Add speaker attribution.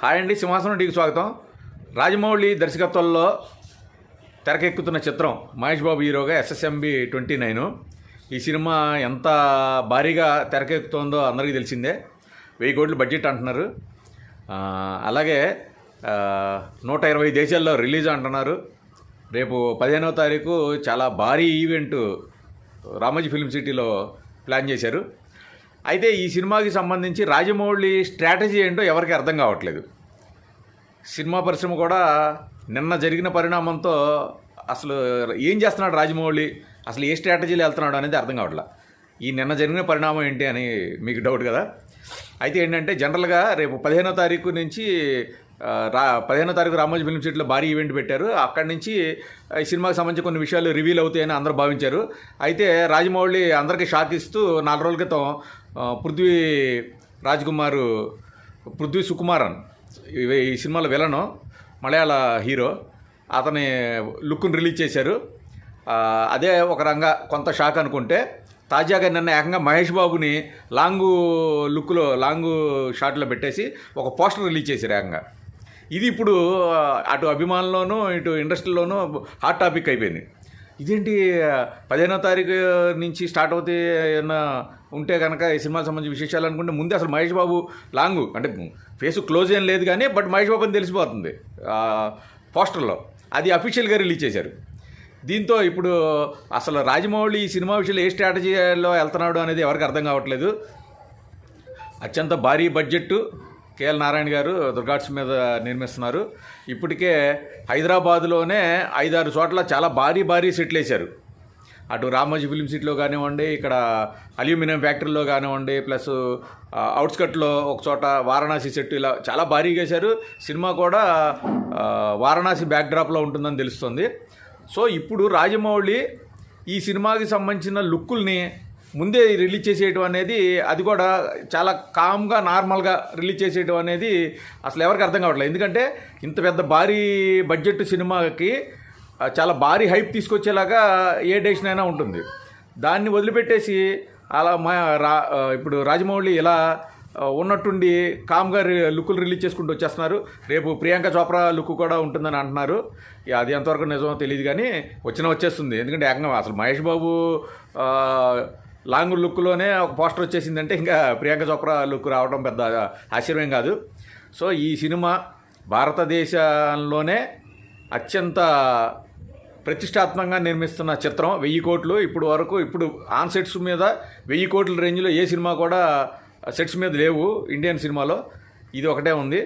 Speaker 1: Hi అండి సింహాసనం టీకి స్వాగతం. రాజమౌళి దర్శకత్వంలో తెరకెక్కుతున్న చిత్రం మహేష్ బాబు హీరోగా ఎస్ఎస్ఎంబి ట్వంటీ నైన్. ఈ సినిమా ఎంత భారీగా తెరకెక్కుతోందో అందరికీ తెలిసిందే. వెయ్యి కోట్లు బడ్జెట్ అంటున్నారు. అలాగే నూట ఇరవై దేశాల్లో రిలీజ్ అంటున్నారు. రేపు పదిహేనవ తారీఖు చాలా భారీ ఈవెంట్ రామోజీ ఫిల్మ్ సిటీలో ప్లాన్ చేశారు. అయితే ఈ సినిమాకి సంబంధించి రాజమౌళి స్ట్రాటజీ ఏంటో ఎవరికి అర్థం కావట్లేదు. సినిమా పరిశ్రమ కూడా నిన్న జరిగిన పరిణామంతో అసలు ఏం చేస్తున్నాడు రాజమౌళి? అసలు ఏ స్ట్రాటజీలో వెళ్తున్నాడు అనేది అర్థం కావట్లా. ఈ నిన్న జరిగిన పరిణామం ఏంటి అని మీకు డౌట్ కదా? అయితే ఏంటంటే జనరల్గా రేపు పదిహేనో తారీఖు నుంచి రా పదిహేనో తారీఖు రామోజీ ఫిల్మ్ సిటీలో భారీ ఈవెంట్ పెట్టారు. అక్కడి నుంచి ఈ సినిమాకి సంబంధించి కొన్ని విషయాలు రివీల్ అవుతాయని అందరూ భావించారు. అయితే రాజమౌళి అందరికీ షాక్ ఇస్తూ నాలుగు రోజుల క్రితం పృథ్వీ రాజ్ కుమార్ పృథ్వీ సుకుమారన్. ఈ సినిమాలో వెళ్ళను మలయాళ హీరో. అతని లుక్ను రిలీజ్ చేశారు. అదే ఒక రంగా కొంత షాక్ అనుకుంటే తాజాగా నిన్న ఏకంగా మహేష్ బాబుని లాంగు లుక్లో లాంగు షాట్లో పెట్టేసి ఒక పోస్టర్ రిలీజ్ చేశారు ఏకంగా. ఇది ఇప్పుడు అటు అభిమానుల్లోనూ ఇటు ఇండస్ట్రీలోనూ హాట్ టాపిక్ అయిపోయింది. ఇదేంటి పదిహేనో తారీఖు నుంచి స్టార్ట్ అవుతే ఏమన్నా ఉంటే కనుక ఈ సినిమాకి సంబంధించిన విశేషాలు అనుకుంటే ముందే అసలు మహేష్ బాబు లాంగ్ అంటే ఫేస్ క్లోజ్ ఏం లేదు కానీ బట్ మహేష్ బాబు అని తెలిసిపోతుంది పోస్టర్లో. అది అఫీషియల్గా రిలీజ్ చేశారు. దీంతో ఇప్పుడు అసలు రాజమౌళి ఈ సినిమా విషయంలో ఏ స్ట్రాటజీలో వెళ్తున్నాడు అనేది ఎవరికి అర్థం కావట్లేదు. అత్యంత భారీ బడ్జెట్ కేఎల్ నారాయణ గారు దుర్గాట్స్ మీద నిర్మిస్తున్నారు. ఇప్పటికే హైదరాబాద్లోనే ఐదారు చోట్ల చాలా భారీ భారీ సెట్లు వేశారు. అటు రామోజీ ఫిలిం సిటీలో కానివ్వండి ఇక్కడ అల్యూమినియం ఫ్యాక్టరీలో కానివ్వండి ప్లస్ అవుట్స్కట్లో ఒక చోట వారణాసి సెట్ ఇలా చాలా భారీగా వేశారు. సినిమా కూడా వారణాసి బ్యాక్డ్రాప్లో ఉంటుందని తెలుస్తుంది. సో ఇప్పుడు రాజమౌళి ఈ సినిమాకి సంబంధించిన లుక్కుల్ని ముందే రిలీజ్ చేసేయటం అనేది అది కూడా చాలా కామ్గా నార్మల్గా రిలీజ్ చేసేయటం అనేది అసలు ఎవరికి అర్థం కావట్లేదు. ఎందుకంటే ఇంత పెద్ద భారీ బడ్జెట్ సినిమాకి చాలా భారీ హైప్ తీసుకొచ్చేలాగా ఏ డెసిషన్ అయినా ఉంటుంది. దాన్ని వదిలిపెట్టేసి అలా మా రా ఇప్పుడు రాజమౌళి ఇలా ఉన్నట్టుండి కామ్గా రి- లుక్కులు రిలీజ్ చేసుకుంటూ వచ్చేస్తున్నారు. రేపు ప్రియాంక చోప్రా లుక్ కూడా ఉంటుందని అంటున్నారు. అది ఎంతవరకు నిజమో తెలియదు కానీ వచ్చిన వచ్చేస్తుంది. ఎందుకంటే ఏకంగా అసలు మహేష్ బాబు లాంగ్ లుక్లోనే ఒక పోస్టర్ వచ్చేసిందంటే ఇంకా ప్రియాంక చోప్రా లుక్ రావడం పెద్ద ఆశ్చర్యం కాదు. సో ఈ సినిమా భారతదేశంలోనే అత్యంత ప్రతిష్టాత్మకంగా నిర్మిస్తున్న చిత్రం. వెయ్యి కోట్లు ఇప్పుడు వరకు ఇప్పుడు ఆన్ సెట్స్ మీద వెయ్యి కోట్ల రేంజ్లో ఏ సినిమా కూడా సెట్స్ మీద లేవు ఇండియన్ సినిమాలో. ఇది ఒకటే ఉంది.